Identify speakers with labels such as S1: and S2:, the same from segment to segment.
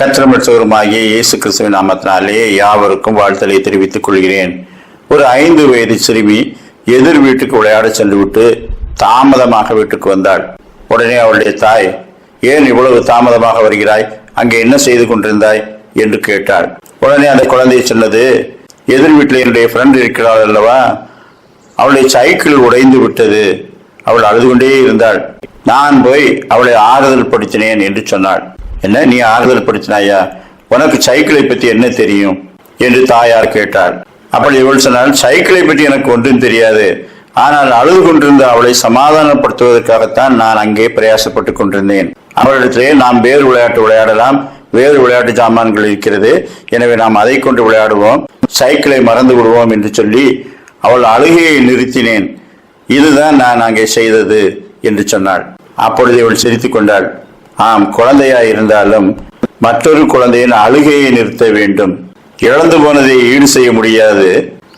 S1: கத்திரமற்றவருமாகிய இயேசு கிறிஸ்துவின் நாமத்தினாலே யாவருக்கும் வாழ்த்தலை தெரிவித்துக் கொள்கிறேன். ஒரு ஐந்து வயது சிறுமி எதிர் வீட்டுக்கு விளையாட சென்று விட்டு தாமதமாக வீட்டுக்கு வந்தாள். உடனே அவளுடைய தாய் ஏன் இவ்வளவு தாமதமாக வருகிறாய்? அங்கே என்ன செய்து கொண்டிருந்தாய்? என்று கேட்டாள். உடனே அந்த குழந்தையை சொன்னது எதிர் வீட்டில் என்னுடைய ஃப்ரெண்ட் இருக்கிறாள் அல்லவா? அவளுடைய சைக்கிள் உடைந்து விட்டது. அவள் அழுது கொண்டே இருந்தாள். நான் போய் அவளை ஆறுதல் படுத்தினேன் என்று சொன்னாள். என்ன நீ ஆறுதல் படுத்தினாயா உனக்கு சைக்கிளை பற்றி என்ன தெரியும்? என்று தாயார் கேட்டாள் அப்படி இவள் சொன்னால் சைக்கிளை பற்றி எனக்கு ஒன்றும் தெரியாது. ஆனால் அழுது கொண்டிருந்த அவளை சமாதானப்படுத்துவதற்காகத்தான் நான் அங்கே பிரயாசப்பட்டுக் கொண்டிருந்தேன். அவளிடத்திலே நாம் வேறு விளையாட்டு விளையாடலாம். வேறு விளையாட்டு சாமான்கள் இருக்கிறது. எனவே நாம் அதை கொண்டு விளையாடுவோம். சைக்கிளை மறந்து விடுவோம் என்று சொல்லி அவள் அழுகையை நிறுத்தினேன். இதுதான் நான் அங்கே செய்தது என்று சொன்னாள். அப்பொழுது இவள் சிரித்துக் கொண்டாள். ஆம் குழந்தையா இருந்தாலும் மற்றொரு குழந்தையின் அழுகையை நிறுத்த வேண்டும். இழந்து போனதை ஈடு செய்ய முடியாது.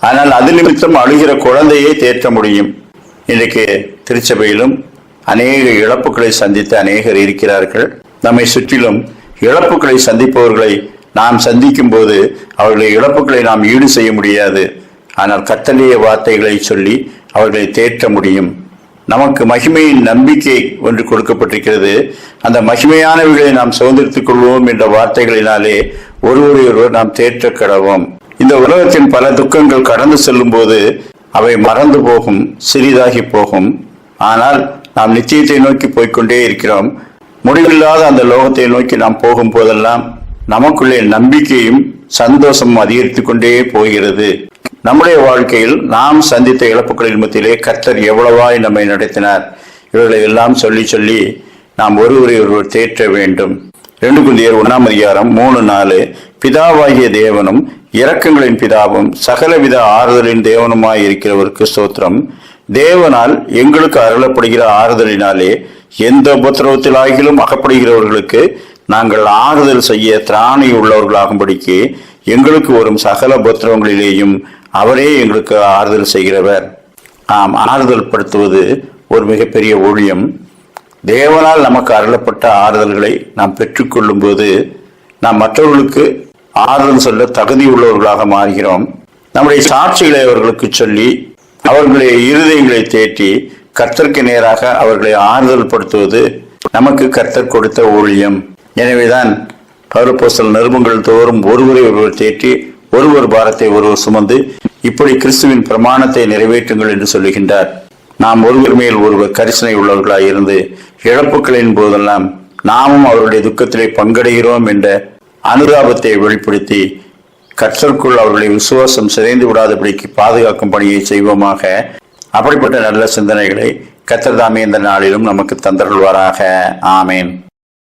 S1: ஆனால் அது நிமித்தம் அழுகிற குழந்தையை தேற்ற முடியும். இன்றைக்கு திருச்சபையிலும் அநேக இழப்புகளை சந்தித்த அநேகர் இருக்கிறார்கள். நம்மை சுற்றிலும் இழப்புகளை சந்திப்பவர்களை நாம் சந்திக்கும் போது அவர்களை இழப்புகளை நாம் ஈடு செய்ய முடியாது. ஆனால் கத்தலிய வார்த்தைகளை சொல்லி அவர்களை தேற்ற முடியும். நமக்கு மகிமையின் நம்பிக்கை ஒன்று கொடுக்கப்பட்டிருக்கிறது. அந்த மகிமையானவைகளை நாம் சுதந்திரித்துக் கொள்வோம் என்ற வார்த்தைகளினாலே ஒருவரை ஒருவர் நாம் தேற்ற கடவோம். இந்த உலகத்தின் பல துக்கங்கள் கடந்து செல்லும் போது அவை மறந்து போகும் சிறிதாகி போகும். ஆனால் நாம் நிச்சயத்தை நோக்கி போய்க்கொண்டே இருக்கிறோம். முடிவில்லாத அந்த லோகத்தை நோக்கி நாம் போகும் போதெல்லாம் நமக்குள்ளே நம்பிக்கையும் சந்தோஷமும் அதிகரித்துக் கொண்டே போகிறது. நம்முடைய வாழ்க்கையில் நாம் சந்தித்த இழப்புகளின் மத்தியிலே கர்த்தர் எவ்வளவாய் நம்மை நடத்தினார். இவர்களை எல்லாம் சொல்லி சொல்லி நாம் ஒருவரை ஒருவர் தேற்ற வேண்டும். ரெண்டு குந்தியர் ஒன்றாம் அதிகாரம் மூணு நாலு. பிதாவாகிய தேவனும் இரக்கங்களின் பிதாவும் சகலவித ஆறுதலின் தேவனுமாய் இருக்கிறவருக்கு ஸ்தோத்திரம். தேவனால் எங்களுக்கு அருளப்படுகிற ஆறுதலினாலே எந்த உபத்திரவத்திலாகிலும் அகப்படுகிறவர்களுக்கு நாங்கள் ஆறுதல் செய்ய திராணி உள்ளவர்களாகும்படிக்கு எங்களுக்கு வரும் சகல உபத்திரவங்களிலேயும் அவரே எங்களுக்கு ஆறுதல் செய்கிறவர். ஆம் ஆறுதல் படுத்துவது ஒரு மிகப்பெரிய ஊழியம். தேவனால் நமக்கு அருளப்பட்ட ஆறுதல்களை நாம் பெற்றுக்கொள்ளும் போது நாம் மற்றவர்களுக்கு ஆறுதல் சொல்ல தகுதி உள்ளவர்களாக மாறுகிறோம். நம்முடைய சாட்சிகளை அவர்களுக்கு சொல்லி அவர்களுடைய இருதயங்களை தேற்றி கர்த்தருக்கு நேராக அவர்களை ஆறுதல் படுத்துவது நமக்கு கர்த்தர் கொடுத்த ஊழியம். எனவேதான் பௌரப்போஸ்தல் நறுமங்கள் தோறும் ஒருவரை ஒருவர் தேற்றி ஒருவர் பாரத்தை ஒருவர் சுமந்து இப்படி கிறிஸ்துவின் பிரமாணத்தை நிறைவேற்றுங்கள் என்று சொல்லுகின்றார். நாம் ஒருவர் மேல் ஒருவர் கரிசனை உள்ளவர்களாய் இருந்து இழப்புகளின் போதெல்லாம் நாமும் அவருடைய துக்கத்திலே பங்கடைகிறோம் என்ற அனுதாபத்தை வெளிப்படுத்தி கற்றற்குள் அவர்களை விசுவாசம் சிதைந்து விடாதபடிக்கு பாதுகாக்கும் பணியை செய்வோமாக. அப்படிப்பட்ட நல்ல சிந்தனைகளை கத்தர்தாமே இந்த நாளிலும் நமக்கு தந்தருள்வாராக. ஆமேன்.